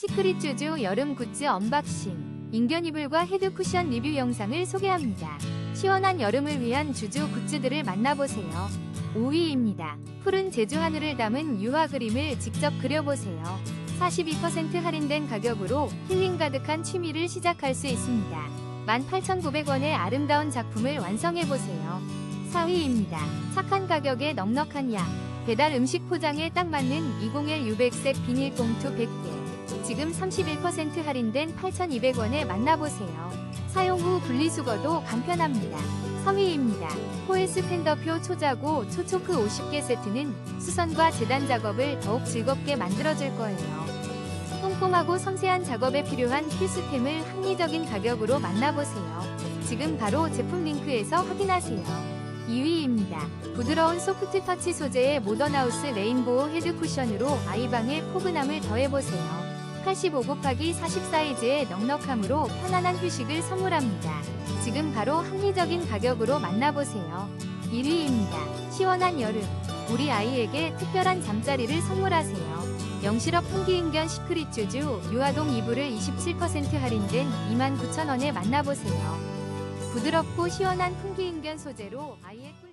시크릿 쭈쭈 여름 굿즈 언박싱 인견 이불과 헤드 쿠션 리뷰 영상을 소개합니다. 시원한 여름을 위한 주주 굿즈들을 만나보세요. 5위입니다. 푸른 제주 하늘을 담은 유화 그림을 직접 그려보세요. 42% 할인된 가격으로 힐링 가득한 취미를 시작할 수 있습니다. 18,900원의 아름다운 작품을 완성해보세요. 4위입니다. 착한 가격에 넉넉한 양. 배달 음식 포장에 딱 맞는 201 유백색 비닐봉투 100개. 지금 31% 할인된 8,200원에 만나보세요. 사용 후 분리수거도 간편합니다. 3위입니다. 포에스 팬더표 초자고 초초크 50개 세트는 수선과 재단 작업을 더욱 즐겁게 만들어줄 거예요. 꼼꼼하고 섬세한 작업에 필요한 필수템을 합리적인 가격으로 만나보세요. 지금 바로 제품 링크에서 확인하세요. 2위입니다. 부드러운 소프트 터치 소재의 모던하우스 레인보우 헤드 쿠션으로 아이방의 포근함을 더해보세요. 85 곱하기 40 사이즈의 넉넉함으로 편안한 휴식을 선물합니다. 지금 바로 합리적인 가격으로 만나보세요. 1위입니다. 시원한 여름. 우리 아이에게 특별한 잠자리를 선물하세요. 영실업 풍기인견 시크릿 주주 유아동 이불을 27% 할인된 29,000원에 만나보세요. 부드럽고 시원한 풍기인견 소재로 아이의 꿀